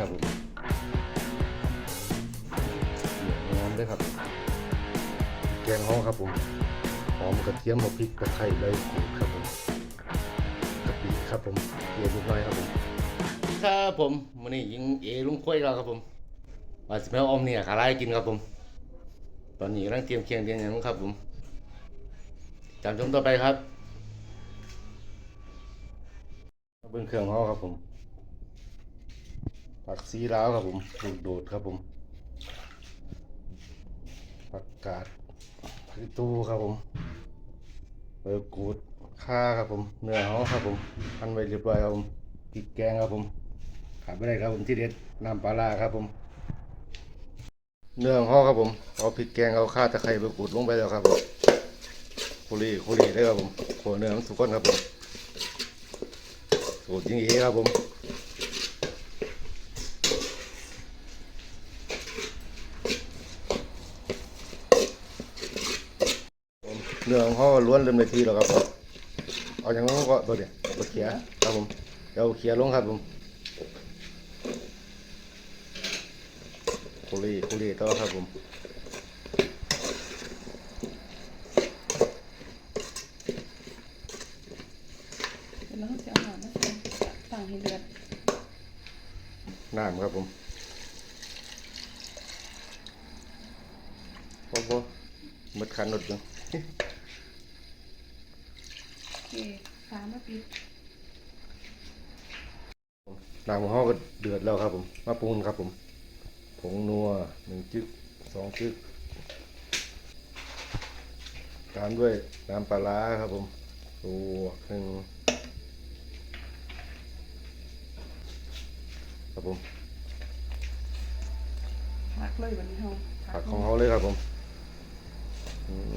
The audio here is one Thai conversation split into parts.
ครับผมงามเลยครับ แกงห้องครับผม หอมกระเทียมหอมพริกตะไคร้ใบกูดครับผมกะปิครับผมเกลือนิดหน่อยครับผมครับผมมื้อนี้ยิงเอลุงค่อยแล้วครับผมว่าสิแม่อมเนี่ยขาลายกินครับผม ตอนนี้กำลังเตรียมเคียงเตรียมหยังครับผมจำชมต่อไปครับเบิ้งเครื่องเขาครับผม ผักซีลาวครับผมลูกโดดครับผมผักกาดผักตู้ครับผมเบอร์กูดข่าครับผมเนื้อเขาครับผมหั่นไว้เรียบร้อยครับผมพริกแกงครับผมขาดไม่ได้ครับผมที่เด็ดน้ำปลาร้าครับผม เนื้อขอครับผมเอาพริกแกงเอาข่าตะไคร้ใบกูดลงไปแล้วครับผมคุรีคุรีได้ครับผมโขเนื้อมันสุกก้นครับผมสูตรยิ่งเอครับผม เนื้อของเขาล้วนเริ่มเลยทีแล้วครับผมเอาอย่างนั้นก็ตัวเดียวตัวเขียครับผมเดี๋ยวเอาเขียลงครับผมคุรีคุรีต่อครับผมเดี๋ยวเราจะเอาหอมมาใส่ฝั่งให้เดือดน้ำครับผมโอ้โหหมดคันหมดเลยโอ เคฝามาปิดน้ำของเขาก็เดือดแล้วครับผมมาปรุงครับผมผงนัวหนึ่งจึกสองจึกตามด้วยน้ำปลาร้าครับผมตัวหนึ่งครับผมพักเลยวันนี้เราผักของเขาเลยครับผมอืม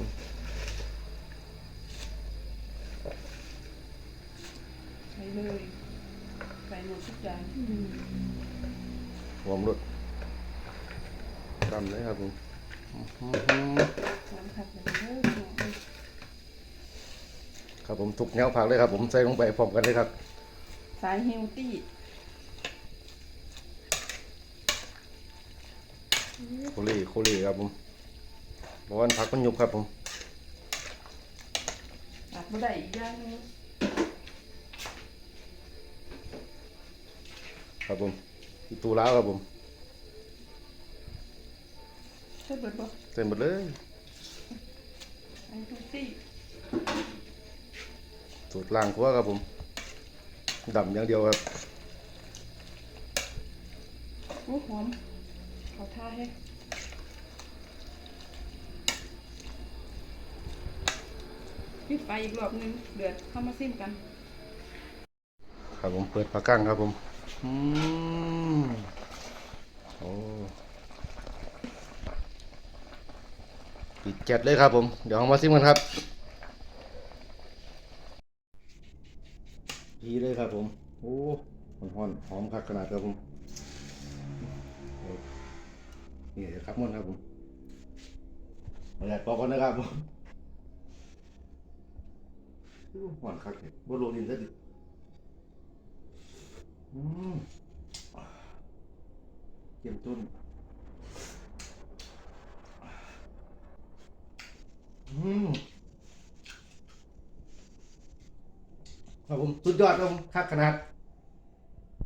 ใส่เลยใส่ หมดทุกอย่างหอมรสดำเลยครับผมอื้อหือน้ำผักอย่างนี้เลยครับผมทุกแนวผักเลยครับ ผมใส่ลงไปพร้อมกันเลยครับ สายเฮลตี้โคลีโคลีครับผมบอนผักมันยุบครับผมตัดมาได้อีกอย่างหนึง ครับผมอีตูล้าวครับผมใช่เบิดบ่เต็มหมดเลยสายเฮลตี้สูตรล่างครัวครับผมดำอย่างเดียวครับอู้หอมเขาท่าให้ปิดไฟอีกรอบหนึงเดือดเข้ามาซิมกัน ครับผมเปิดปากกั้งครับผม อืมโอ้ปิดแก๊สเลยครับผม เดี๋ยวเรามาซิมกันครับดีเลยครับผม โอ้หอมหอนหอมคักขนาดครับผม นี่เดี๋ยวครับมันครับผมมาแลกปอกกันนะครับผมหอนคักเลยบโลดินซะดิ เยี่ยมต้นครับผมสุดยอดครับผมคักขนาด